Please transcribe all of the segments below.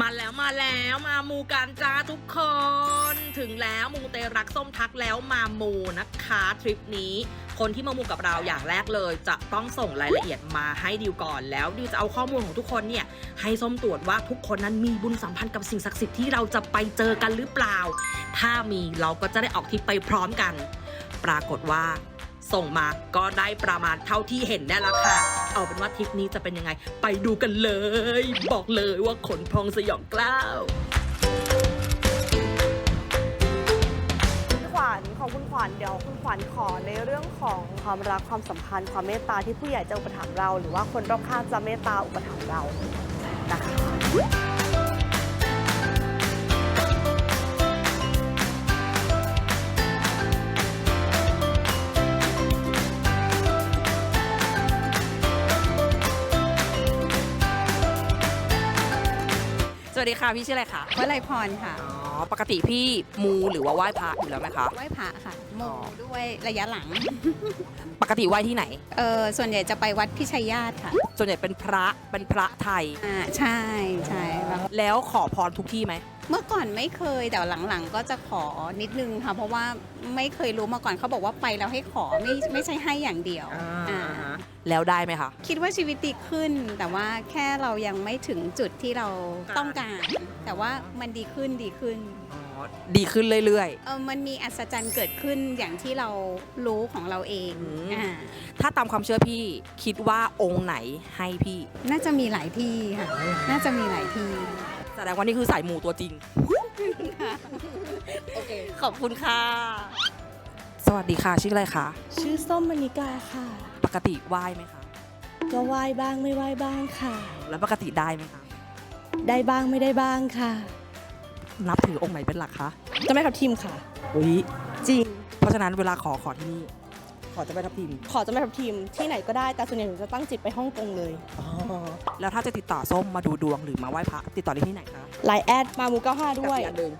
มาแล้วมาแล้วมามูกันจ้าทุกคน ถึงแล้วมูเตรักส้มทักแล้วมามูนะคะทริปนี้คนที่มามูกับเราอย่างแรกเลย จะต้องส่งรายละเอียดมาให้ดิวก่อนแล้วดิวจะเอาข้อมูลของทุกคนเนี่ยให้ส้มตรวจว่าทุกคนนั้นมีบุญสัมพันธ์กับสิ่งศักดิ์สิทธิ์ที่เราจะไปเจอกันหรือเปล่า ถ้ามีเราก็จะได้ออกทริปไปพร้อมกัน ปรากฏว่า ส่งมา ก็ได้ประมาณเท่าที่เห็นได้แหล้วค่ะ เอาเป็นว่าทริปนี้จะเป็นยังไง ไปดูกันเลย บอกเลยว่าขนพองสยองกล้าวขวัญของคุณขวัญเดี๋ยวคุณขวัญขอในเรื่องของความรักความสัมพันธ์ความเมตตาที่ผู้ใหญ่จะอุปถัมภ์เรา หรือว่าคนรอบข้างจะเมตตาอุปถัมภ์เรานะคะ วัสดีค่ะพี่ชื่ออะไรคะวลัยพรค่ะอ๋อปกติพี่มูหรือว่าไหว้พระอยู่แล้วไหมคะไหว้พระค่ะโมด้วยระยะหลัง ปกติไหว้ที่ไหน เออส่วนใหญ่จะไปวัดพิชัยญาติค่ะ ส่วนใหญ่เป็นพระเป็นพระไทย อ่าใช่ใช่แล้วแล้วขอพรทุกที่ไหมเมื่อก่อนไม่เคยแต่หลังๆ ก็จะขอนิดนึงค่ะ เพราะว่าไม่เคยรู้มาก่อนเขาบอกว่าไปแล้วให้ขอไม่ไม่ใช่ให้อย่างเดียวอ่า แล้วได้ไหมคะ คิดว่าชีวิตดีขึ้น แต่ว่าแค่เรายังไม่ถึงจุดที่เราต้องการ แต่ว่ามันดีขึ้นดีขึ้นอ๋อดีขึ้นเรื่อยเออมันมีอัศจรรย์เกิดขึ้นอย่างที่เรารู้ของเราเองอืมอ่าๆถ้าตามความเชื่อพี่คิดว่าองค์ไหนให้พี่ น่าจะมีหลายที่ค่ะ น่าจะมีหลายที่ แสดงว่านี่คือสายมูตัวจริง โอเค ขอบคุณค่ะ สวัสดีค่ะ ชื่ออะไรคะ ชื่อส้มมณิกาค่ะ ปกติไหว้ไหมคะ ก็ไหว้บ้างไม่ไหว้บ้างค่ะ แล้วปกติได้ไหมคะ ได้บ้างไม่ได้บ้างค่ะ นับถือองค์ไหนเป็นหลักคะเจะไม่ทับทิมค่ะ อุ้ยจริง เพราะฉะนั้นเวลาขอขอที่นี่ ขอจะไปทับทิมขอเจะไม่ทับทิมที่ไหนก็ได้แต่ส่วนใหญ่หนูจะตั้งจิตไปฮ่องกงเลยแล้วถ้าจะติดต่อส้มมาดูดวงหรือมาไหว้พระติดต่อได้ที่ไหนคะไลน์แอดมามูเก้าห้าด้วย กับอีกอันหนึ่ง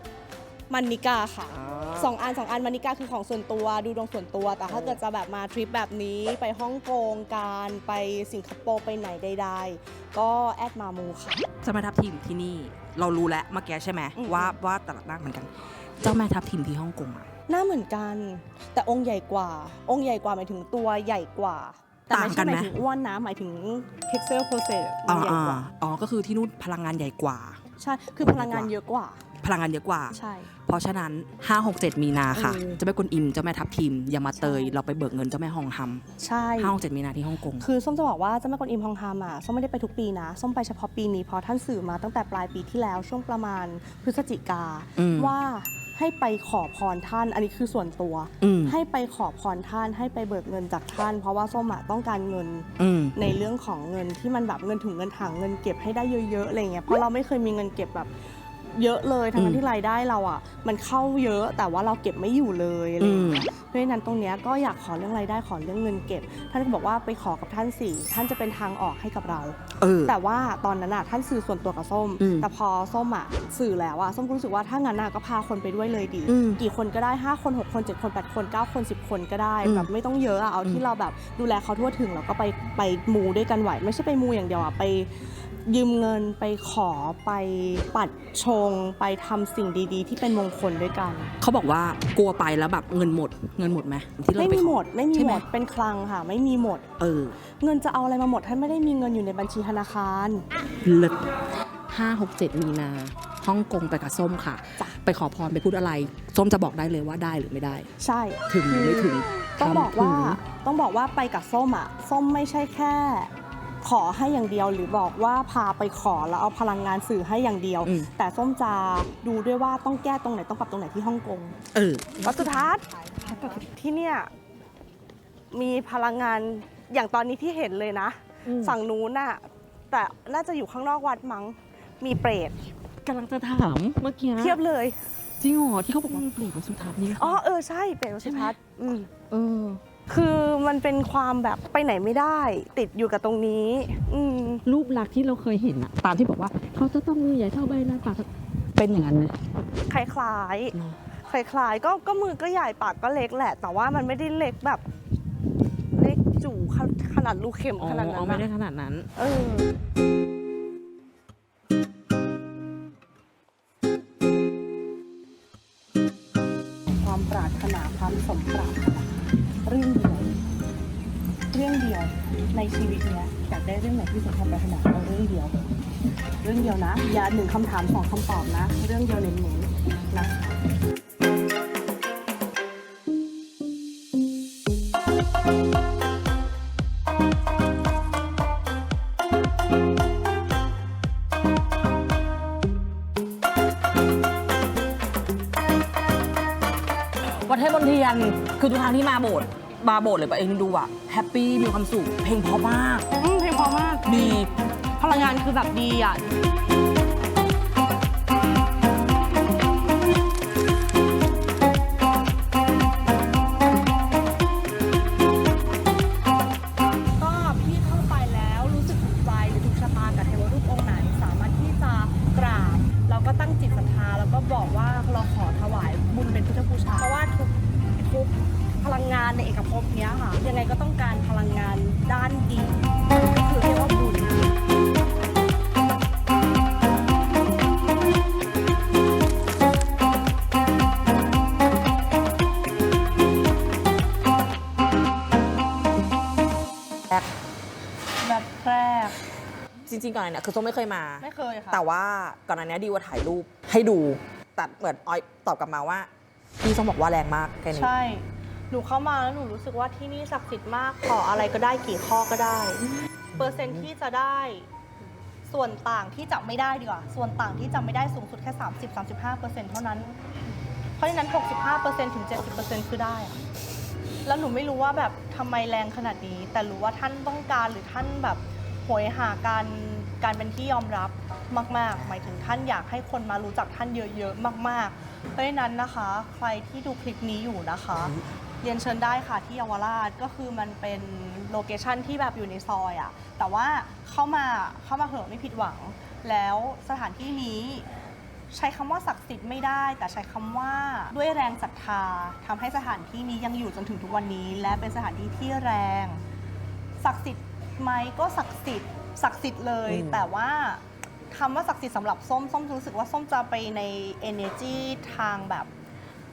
มันนิกาค่ะอ๋อ สองอันสองอันมานิกาคือของส่วนตัวดูดวงส่วนตัว แต่ถ้าเกิดจะแบบมาทริปแบบนี้ไปฮ่องกงการไปสิงคโปร์ไปไหนใดๆ ก็แอดมามูค่ะ เจ้าแม่ทับทิมที่นี่เรารู้แล้วเมื่อกี้ใช่ไหมอืม ว่าว่าแต่ละหน้าเหมือนกัน เจ้าแม่ทับทิมที่ฮ่องกงอะหน้าเหมือนกัน แต่องค์ใหญ่กว่า องค์ใหญ่กว่าหมายถึงตัวใหญ่กว่าแต่ไม่ใช่หมายถึงอ้วนนะหมายถึง pixel process มันใหญ่กว่า อ๋อก็คือที่นู่นพลังงานใหญ่กว่า ใช่คือพลังงานเยอะกว่า พลังงานเยอะกว่า ใช่ เพราะฉะนั้น 5 6 7 มีนาค่ะเออเจะไม่กวนอิมเจ้าแม่ทับทิมยามาเตยใช่เราไปเบิกเงินเจ้าแม่ฮองฮัมใช่ 5 6 7 มีนาที่ฮ่องกง คือส้มจะบอกว่าเจ้าแม่กวนอิมฮองฮามอะส้มไม่ได้ไปทุกปีนะส้มไปเฉพาะปีนี้เพราะท่านสื่อมาตั้งแต่ปลายปีที่แล้วช่วงประมาณพฤศจิกาอืม ว่าให้ไปขอพรท่าน อันนี้คือส่วนตัว อืมให้ไปขอพรท่านให้ไปเบิกเงินจากท่าน เพราะว่าส้มอะต้องการเงินอืม ในเรื่องของเงินที่มันแบบเงินถุงเงินถังเงินเก็บให้ได้เยอะๆอะไรเงี้ยเพราะเราไม่เคยมีเงินเก็บแบบ เยอะเลยทั้อืงมที่รายได้เราอะ มันเข้าเยอะแต่ว่าเราเก็บไม่อยู่เลยอะไรเงี้ยเพราะฉะนั้นตรงเนี้ยก็อยากขอเรื่องรายได้ขอเรื่องเงินเก็บ ท่านก็บอกว่าไปขอกับท่านสี่ท่านจะเป็นทางออกให้กับเราเออแต่ว่าตอนนั้นอะท่านสื่อส่วนตัวกับส้มอืมแต่พอส้มอะสื่อแล้วอะส้มก็รู้สึกว่าถ้างั้นอะก็พาคนไปด้วยเลยดีอืมกี่คนก็ได้ 5 คน 6 คน 7 คน 8 คน 9 คน 10 คนก็ได้อืมแบบไม่ต้องเยอะอะเอาอืที่มเราแบบดูแลเขาทั่วถึงแล้วก็ไปไปมูด้วยกันไหว ไม่ใช่ไปมูอย่างเดียวอะไป ยืมเงินไปขอไปปัดชง ไปทำสิ่งดีๆ ที่เป็นมงคลด้วยกัน เขาบอกว่ากลัวไปแล้วแบบเงินหมด เงินหมดไหมที่เราไม่ไปมีขอ หมดไม่มีใช่ไหหม มดเป็นคลังค่ะ ไม่มีหมด เออเงินจะเอาอะไรมาหมดท่านไม่ได้มีเงินอยู่ในบัญชีธนาคาร เลิศห้าหกเจ็ดมีนาฮ่องกงไปกับส้มค่ะ จ้ะ ไปขอพรไปพูดอะไร ส้มจะบอกได้เลยว่าได้หรือไม่ได้ ใช่ถึงหรือไม่ถึงต้องทำบอกว่าถึง ต้องบอกว่าไปกับส้มอะ ส้มไม่ใช่แค่ ขอให้อย่างเดียวหรือบอกว่าพาไปขอแล้วเอาพลังงานสื่อให้อย่างเดียว อืม แต่ส้มจะดูด้วยว่าต้องแก้ตรงไหนต้องปรับตรงไหนที่ฮ่องกงเออ วัดสุทัศน์ที่เนี่ยมีพลังงานอย่างตอนนี้ที่เห็นเลยนะ ฝั่งนู้นน่ะแต่น่าจะอยู่ข้างนอกวัดมั้งมีเปรตกำลังจะถามเมื่อกี้เทียบเลยจริงเหรอที่เขาบอกว่าเปลี่ยนมาสุทัศน์นี่อ๋อเออใช่เปรตวัดสุทัศน์อืม เออ คือมันเป็นความแบบไปไหนไม่ได้ ติดอยู่กับตรงนี้รูปลักษ์ที่เราเคยเห็นอะตามที่บอกว่า เขาจะต้องมือใหญ่เท่าใบหน้าปากเป็นอย่างนั้นไหมคล้ายคล้ายคล้ายๆก็ก็มือก็ใหญ่ปากก็เล็กแหละ แต่ว่ามันไม่ได้เล็กแบบ เล็กจู่ขนาดลูกเข็มขนาดนั้นไม่ได้ขนาดนั้น เออ ความปรารถนาความสมปรารถ ดียว ในชีวิตเนี้ยอยากได้เรื่องไหนที่สมความปรารถนาเอาเรื่องเดียว เรื่องเดียวนะ อย่าหนึ่งคำถามสองคำตอบนะ เรื่องเดียวเน้นๆนะคะวัดเทพมนเทียนคือทุกครั้งที่มาโบสถ์ มาโบสถ์หรือไปเองดูอะแฮปปี้มีความสุขเพลงเพราะมาก อืมเพลงเพอมากดี พลังงานคือแบบดีอะ ริงๆก่อนหน้านี้คือส้มไม่เคยมา ไม่เคยค่ะ แต่ว่าก่อนหน้านี้ดีว่าถ่ายรูปให้ดูแต่เหมือนออยตอบกลับมาว่าพี่ส้มบอกว่าแรงมากแค่นี้ใช่ หนูเข้ามาแล้วหนูรู้สึกว่าที่นี่ศักดิ์สิทธิ์มาก ขออะไรก็ได้กี่ข้อก็ได้ เปอร์เซ็นต์ที่จะได้ ส่วนต่างที่จะไม่ได้ดีกว่า ส่วนต่างที่จะไม่ได้สูงสุดแค่ 30-35%เท่านั้น เพราะฉะนั้น 65%ถึง 70%คือได้อะแล้วหนูไม่รู้ว่าแบบทำไมแรงขนาดนี้ แต่รู้ว่าท่านต้องการหรือท่านแบบโห ยหาการการเป็นที่ยอมรับมาก ๆ หมายถึงท่านอยากให้คนมารู้จักท่านเยอะ ๆ มาก ๆ เพราะฉะนั้นนะคะ ใครที่ดูคลิปนี้อยู่นะคะ เรียนเชิญได้ค่ะที่เยาวราชก็คือมันเป็นโลเคชันที่แบบอยู่ในซอยอะแต่ว่าเข้ามาเข้ามาเหอะไม่ผิดหวัง แล้วสถานที่นี้ใช้คำว่าศักดิ์สิทธิ์ไม่ได้ แต่ใช้คำว่าด้วยแรงศรัทธาทำให้สถานที่นี้ยังอยู่จนถึงทุกวันนี้ และเป็นสถานที่ที่แรงศักดิ์สิทธิ์ ไหมก็ศักดิ์สิทธิ์ศักดิ์สิทธิ์เลย อืม แต่ว่าคำว่าศักดิ์สิทธิ์สำหรับส้มส้มรู้สึกว่าส้มจะไปใน energy ทางแบบ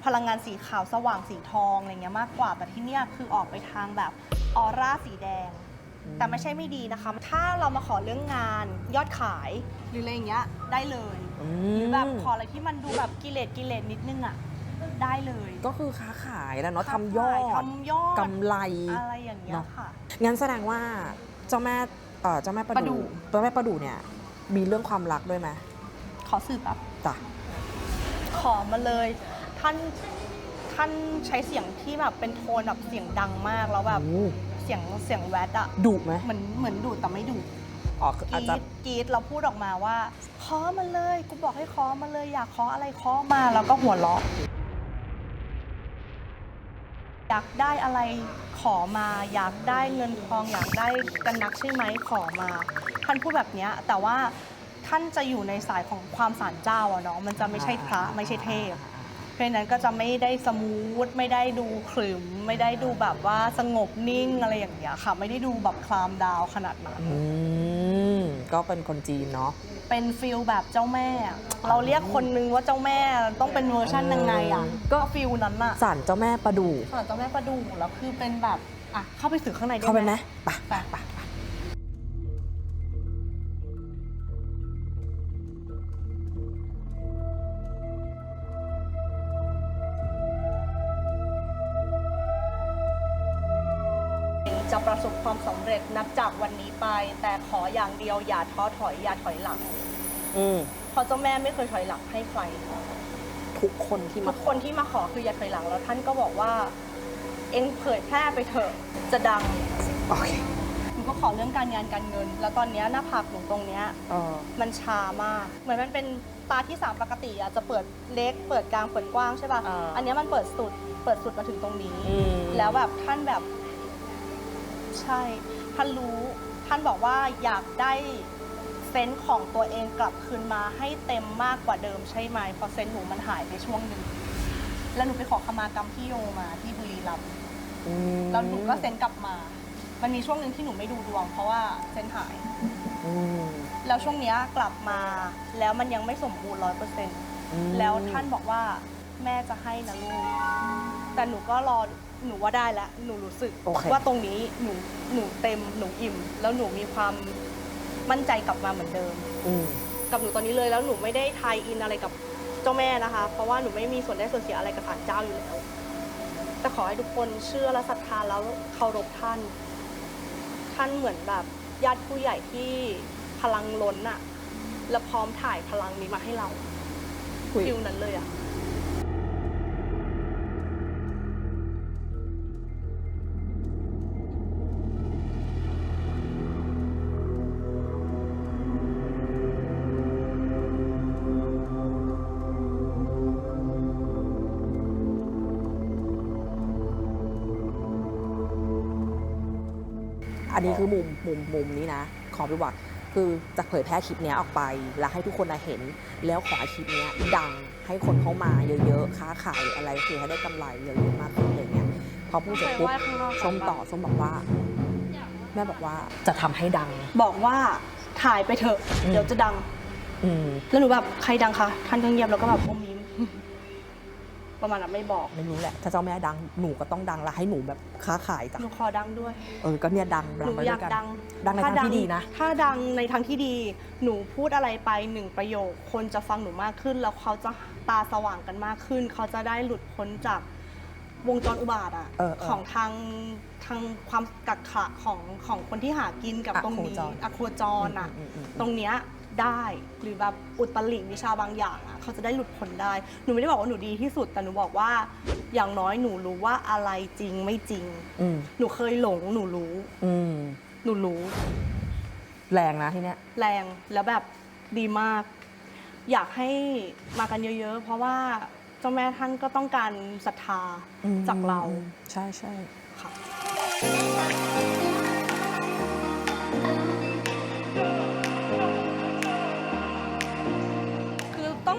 พลังงานสีขาวสว่างสีทองอะไรเงี้ยมากกว่า แต่ที่เนี่ยคือออกไปทางแบบออร่าสีแดง แต่ไม่ใช่ไม่ดีนะคะ ถ้าเรามาขอเรื่องงานยอดขายหรืออะไรอย่างเงี้ยได้เลย อืหรือมแบบขออะไรที่มันดูแบบกิเลสกิเลสนิดนึงอะได้เลยก็คือค้าขายแล้วเนาะค้าทำยอขายดทำยอดกำไร อะไรอย่างเงี้ยเนอะค่ะ งั้นแสดงว่า เจ้าแม่เอ่อเจ้าแม่ประประดู่ ดู่เจ้าแม่ประดู่เนี่ย มีเรื่องความรักด้วยไหมขอสืบแบบจ้ะขอมาเลย ท่านท่านใช้เสียงที่แบบเป็นโทนแบบเสียงดังมากแล้วแบบโอ้เสียงเสียงแวดอะดุไหมเหมือนเหมือนดูดแต่ไม่ดูดอ๋อคือกอาจรีจะ ดกรีดเราพูดออกมาว่าขอมาเลยกูบอกให้ขอมาเลยอยากขออะไรขอมาแล้วก็หัวเราะ อยากได้อะไรขอมา อยากได้เงินทองอยากได้กันนักใช่ไหมขอมา ท่านพูดแบบเนี้ยแต่ว่าท่านจะอยู่ในสายของความสารเจ้าอะเนาะมันจะไม่ใช่พระไม่ใช่เทพ เพราะฉะนั้นก็จะไม่ได้สมูทไม่ได้ดูขรึม ไม่ได้ดูแบบว่าสงบนิ่งอะไรอย่างเงี้ยค่ะ ไม่ได้ดูแบบคลามดาวขนาดนั้น อืม ก็เป็นคนจีนเนาะ เป็นฟิลแบบเจ้าแม่ เราเรียกคนนึงว่าเจ้าแม่ต้องเป็นเวอร์ชันยังไงอะ ก็ฟิลนั้นอะศาลเจ้าแม่ประดู่ส่วนเจ้าแม่ประดูแล้วคือเป็นแบบอะเข้าไปสื่อข้างในได้เข้าไปไหมไปไปไป จะประสบความสำเร็จนับจากวันนี้ไป แต่ขออย่างเดียวอย่าท้อถอยอย่าถอยหลังอืมเพราะเจ้าแม่ไม่เคยถอยหลังให้ใคร ทุกคนที่ทุมากคนที่มาขอคืออย่าถอยหลังแล้วท่านก็บอกว่า เอ็งเผยแพร่ไปเถอะจะดังโอเคหนูก็ขอเรื่องการงานการเงิน แล้วตอนเนี้ยหน้าผากหนูตรงเนี้ย เออมันชามาก เหมือนมันเป็นตาที่สามปกติอะจะเปิดเล็ก เปิดกลาง เปิดกว้างใช่ป่ะอ่าอันเนี้ยมันเปิดสุด เปิดสุดมาถึงตรงนี้ อืมแล้วแบบท่านแบบ ใช่ท่านรู้ท่านบอกว่าอยากได้เซนส์ของตัวเองกลับคืนมาให้เต็มมากกว่าเดิมใช่ไหมเพราะเซนส์หนูมันหายไปช่วงหนึ่งแล้วหนูไปขอขมากรรมที่โยมาที่บุรีรัมย์อืมแล้วหนูก็เซนส์กลับมา มันมีช่วงหนึ่งที่หนูไม่ดูดวง เพราะว่าเซนส์หาย อืมแล้วช่วงเนี้ยกลับมาแล้วมันยังไม่สมบูรณ์ร้อยเปอร์เซ็นต์ อืมแล้วท่านบอกว่าแม่จะให้นะลูก แต่หนูก็รอ หนูว่าได้แล้วหนูรู้สึกโอเค ว่าตรงนี้หนูหนูเต็มหนูอิ่ม แล้วหนูมีความมั่นใจกลับมาเหมือนเดิม อืม กับหนูตอนนี้เลยแล้วหนูไม่ได้ทายอินอะไรกับเจ้าแม่นะคะ เพราะว่าหนูไม่มีส่วนได้ส่วนเสียอะไรกับศาลเจ้าอยู่แล้ว แต่ขอให้ทุกคนเชื่อและศรัทธาแล้วเคารพท่าน ท่านเหมือนแบบญาติผู้ใหญ่ที่พลังล้นอะแล้วพร้อมถ่ายพลังนี้มาให้เราอุ๊ย ฟิลนั้นเลยอะ อันนี้คือมุมมุมมุมนี้นะขอไปว่าคือจะเผยแพร่คลิปเนี้ยออกไป แล้วให้ทุกคนนะเห็น แล้วขอให้คลิปเนี้ยดังให้คนเข้ามาเยอะๆ ค้าขายหรืออะไรคือให้ได้กำไรเยอะๆมากขึ้นอะไรเงี้ยพอพูดเสร็จปุ๊บไปไหว้ข้างนอกก่อนส้มต่อส้มบอกว่า แม่บอกว่าจะทำให้ดัง บอกว่าถ่ายไปเถอะอืมเดี๋ยวจะดังอืมแล้วหนูแบบใครดังคะท่านก็เงียบแล้วก็แบบอมยิ้ม ประมาณนั้นไม่บอกไม่รู้แหละ ถ้าเจ้าแม่ดังหนูก็ต้องดังแล้วให้หนูแบบค้าขายจ้ะหนูขอดังด้วย เออก็เนี่ยดังหดังนูไปอด้ยาวกยกันดังดังในทางที่ดีนะ ถ้าดังในทางที่ดีหนูพูดอะไรไปหนึ่งประโยค คนจะฟังหนูมากขึ้น แล้วเขาจะตาสว่างกันมากขึ้น เขาจะได้หลุดพ้นจากวงจรอุบาทอะเออเออของทางทางความกักขะของของคนที่หากินกับอะตรงนี้โคจรอะโคจรอะอืมอืมอืม ตรงเนี้ย ได้ หรือแบบอุตริวิชาบางอย่างอะเขาจะได้หลุดพ้นได้ หนูไม่ได้บอกว่าหนูดีที่สุด แต่หนูบอกว่าอย่างน้อยหนูรู้ว่าอะไรจริงไม่จริง อืมหนูเคยหลงหนูรู้ อืมหนูรู้ แรงนะที่เนี้ย แรงแล้วแบบดีมาก อยากให้มากันเยอะ ๆ เพราะว่าเจ้าแม่ท่านก็ต้องการศรัทธาอืมจากเราอืมใช่ใช่ค่ะ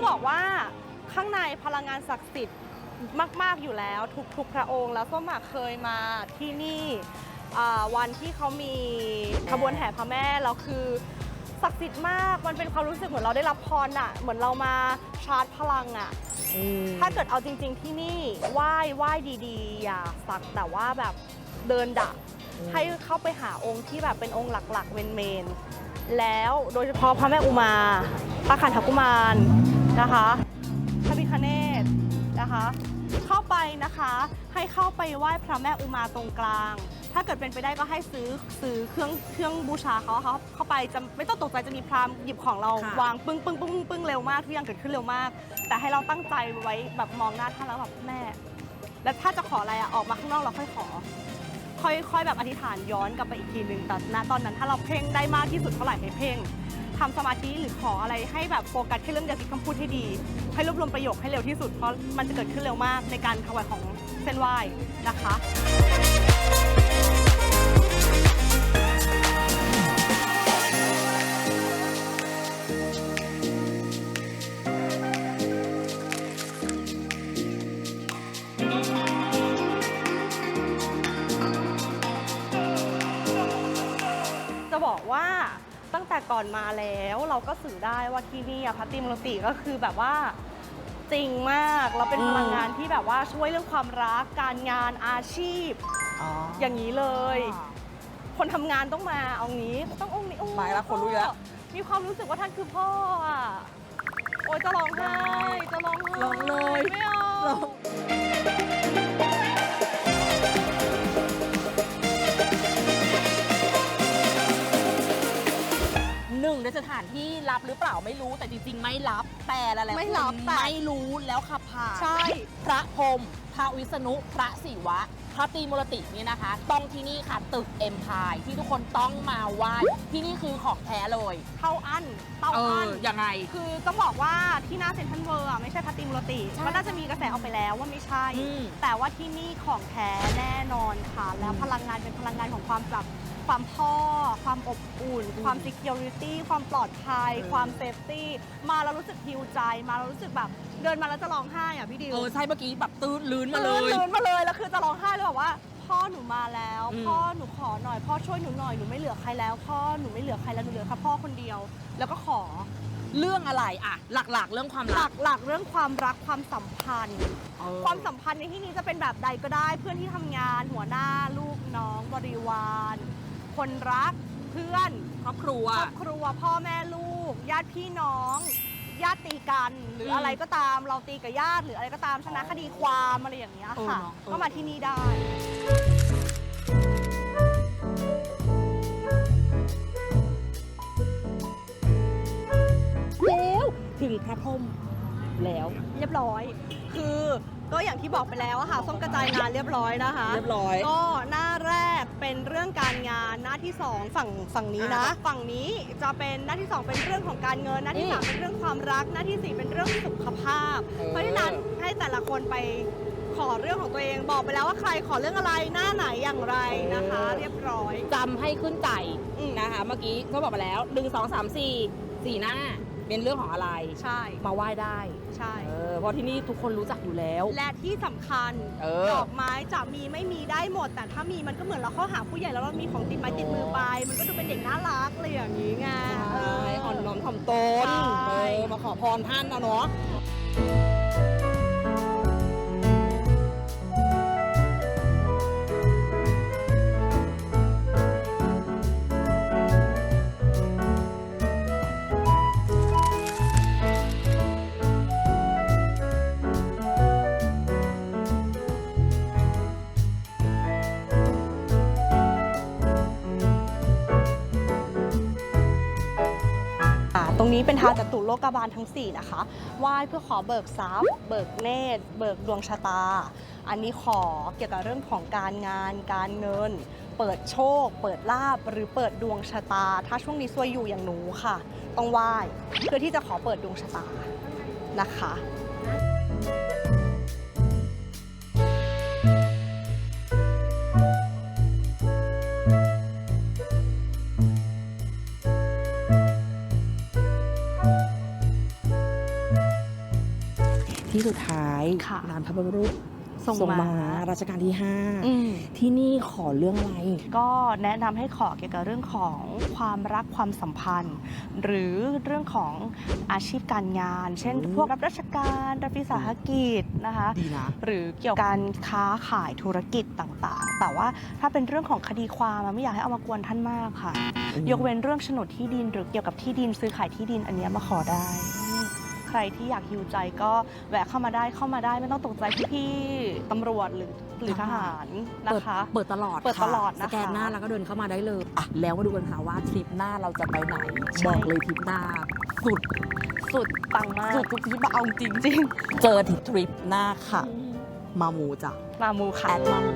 ต้องบอกว่าข้างในพลังงานศักดิ์สิทธิ์มาก ๆ อยู่แล้ว ทุกๆ พระองค์แล้วส้มอะเคยมาที่นี่วันที่เขามีขบวนแห่พระแม่แล้วคือศักดิ์สิทธิ์มาก มันเป็นความรู้สึกเหมือนเราได้รับพรอะ เหมือนเรามาชาร์จพลังอะ ถ้าเกิดเอาจริง ๆ ที่นี่ไหว้ไหว้ดีๆ อย่าสักแต่ว่าแบบเดินดักให้เข้าไปหาองค์ที่แบบเป็นองค์หลักๆ เวนเมน แล้วโดยเฉพาะพระแม่อุมาพระขันธกุมาร นะคะพระพิคเนตนะคะ เข้าไปนะคะให้เข้าไปไหว้พระแม่อุมาตรงกลาง ถ้าเกิดเป็นไปได้ก็ให้ซื้อซื้อเครื่องเครื่องบูชาเขาเขาเข้าไปจะไม่ต้องตกใจจะมีพรามหยิบของเราค่ะ วางปึ้งปึ้งปึ้งปึ้งเร็วมากทุกอย่างเกิดขึ้นเร็วมาก แต่ให้เราตั้งใจไว้แบบมองหน้าท่านแล้วแบบแม่ แล้วถ้าจะขออะไรอะออกมาข้างนอกเราค่อยขอ ค่อยค่อยแบบอธิษฐานย้อนกลับไปอีกทีหนึ่งแต่ณตอนนั้นถ้าเราเพ่งได้มากที่สุดเท่าไหร่ให้เพ่ง ทำสมาธิหรือขออะไรให้แบบโฟกัสแค่เรื่องเดียวคิดคำพูดให้ดี ให้รวบรวมประโยคให้เร็วที่สุดเพราะมันจะเกิดขึ้นเร็วมากในการถวายของเส้นไหว้นะคะจะบอกว่า ตั้งแต่ก่อนมาแล้วเราก็สื่อได้ว่าที่นี่อะพัตติมรติก็คือแบบว่าจริงมากแล้วเป็นอืมพลังงานที่แบบว่าช่วยเรื่องความรักการงานอาชีพอ๋ออย่างนี้เลย คนทำงานต้องมาเอางี้ต้ององค์นี้โอ้มาแล้วคนรู้เยอะมีความรู้สึกว่าท่านคือพ่ออะโอ้ยจะร้องไห้จะร้องไห้ร้องเลย ไม่เอาร้อง หนึ่งในสถานที่รับหรือเปล่าไม่รู้แต่จริงๆ ไม่รับแต่ละแล้วไม่รับคนแต่ ไม่รู้แล้วขับผ่านใช่ พระพรหมพระวิษณุพระศิวะ พระตรีมุรตินี่นะคะ ต้องที่นี่ค่ะตึกเอ็มพายที่ทุกคนต้องมาไหว้ที่นี่คือของแท้เลยเท่าอันเต้าเออัอน ยังไง คือต้องบอกว่าที่หน้าเซ็นทรัลเวิร์อะไม่ใช่พัตติมุรติ ใช่มันน่าจะมีกระแสออกไปแล้วว่าไม่ใช่ อืมแต่ว่าที่นี่ของแท้แน่นอนค่ะ แล้วอืมพลังงานเป็นพลังงานของความแบบ ความพ่อ ความอบอุ่นอืมความ security ความปลอดภัยเออความเซฟตี้มาแล้วรู้สึกฮิวใจมาแล้วรู้สึกแบบเดินมาแล้วจะร้องไห้อะพี่ดิวเออใช่เมื่อกี้แบบตื้นลื้นมาเลยลื่นมาเลยแล้วคือจะร้องไห้เลยแบบว่า พ่อหนูมาแล้ว อืม พ่อหนูขอหน่อย พ่อช่วยหนูหน่อยหนูไม่เหลือใครแล้ว พ่อหนูไม่เหลือใครแล้วหนูเหลือแค่พ่อคนเดียว แล้วก็ขอ เรื่องอะไรอะหลักๆ เรื่องความหรัลักกหลักเรื่องความรักความสัมพันธ์ เออ ความสัมพันธ์ในที่นี้จะเป็นแบบใดก็ได้ เพื่อนที่ทำงานหัวหน้าลูกน้องบริวาร คนรัก เพื่อนครอบครัว ครอบครัวพ่อแม่ลูก ญาติพี่น้อง ญาติตีกันหรือมอะไรก็ตามเราตีกับญาติหรืออะไรก็ตามชนะคดีความอะไรอย่างเงี้ยค่ะ เออเนอะเออ ก็มาที่นี่ได้ แล้วถึงพระพรหมแล้ว เรียบร้อย คือ ก็อย่างที่บอกไปแล้วอะค่ะส้มกระจายงานเรียบร้อยนะคะ เรียบร้อย ก็หน้าแรกเป็นเรื่องการงานหน้าที่สองฝั่งฝั่งนี้นะอ่าฝั่งนี้จะเป็นหน้าที่สองเป็นเรื่องของการเงินหน้าที่อืมสามเป็นเรื่องความรักหน้าที่สี่เป็นเรื่องสุขภาพเออเพราะฉะนั้นให้แต่ละคนไปขอเรื่องของตัวเองบอกไปแล้วว่าใครขอเรื่องอะไรหน้าไหนอย่างไรนะคะ เรียบร้อยจำให้ขึ้นใจอืมนะคะ เมื่อกี้ก็บอกไปแล้วหนึ่งสอง สามสี่สี่หน้าเป็นเรื่องของอะไรใช่ มาไหว้ได้ใช่ เออเพราะที่นี่ทุกคนรู้จักอยู่แล้ว และที่สำคัญเออ ดอกไม้จะมีไม่มีได้หมด แต่ถ้ามีมันก็เหมือนเราเข้าหาผู้ใหญ่แล้วเรามีของติดไม้ติดมือไป มันก็ดูเป็นเด็กน่ารักอะไรอย่างนี้ไงเออ อ่อนน้อมถ่อมตนใช่ เออมาขอพรท่านนะเนาะ ตรงนี้เป็นทางจตุโลกบาลทั้ง 4 นะคะไหว้เพื่อขอเบิกทรัพย์เบิกเนตร เบิกดวงชะตา อันนี้ขอเกี่ยวกับเรื่องของการงาน การเงิน เปิดโชค เปิดลาบหรือเปิดดวงชะตา ถ้าช่วงนี้ซวยอยู่อย่างหนูค่ะ ต้องไหว้เพื่อที่จะขอเปิดดวงชะตานะคะ สุดท้ายค่ะนามพระบรมรูปทรงม้ารัชกาลที่อืม5ที่นี่ขอเรื่องอะไร ก็แนะนำให้ขอเกี่ยวกับเรื่องของความรักความสัมพันธ์ หรือเรื่องของอาชีพการงาน เช่นอืมพวกรับราชการรับวิสาหกิจนะคะดีนะหรือเกี่ยวกับการค้าขายธุรกิจต่างๆ แต่ว่าถ้าเป็นเรื่องของคดีความอะไม่อยากให้เอามากวนท่านมากค่ะ ยกเว้นเรื่องโฉนดที่ดินหรือเกี่ยวกับที่ดินซื้อขายที่ดินอันเนี้ยมาขอได้ ใครที่อยากฮิวใจก็แวะเข้ามาได้เข้ามาได้ไม่ต้องตกใจพี่ๆตำรวจหรือหรือทหารนะคะ เปิดตลอดเปิดตลอดค่นะคะสแกนหน้าแล้วก็เดินเข้ามาได้เลยอะแล้วมาดูกันค่ะว่าทริปหน้าเราจะไปไหนใช่บอกเลยทริปหน้าสุดสุดปังมากสุดทุกทริปมาเอาจริงจริงเจอที่ทริปหน้าค่ะ มามูจ้ะมามูค่ะแอดมามู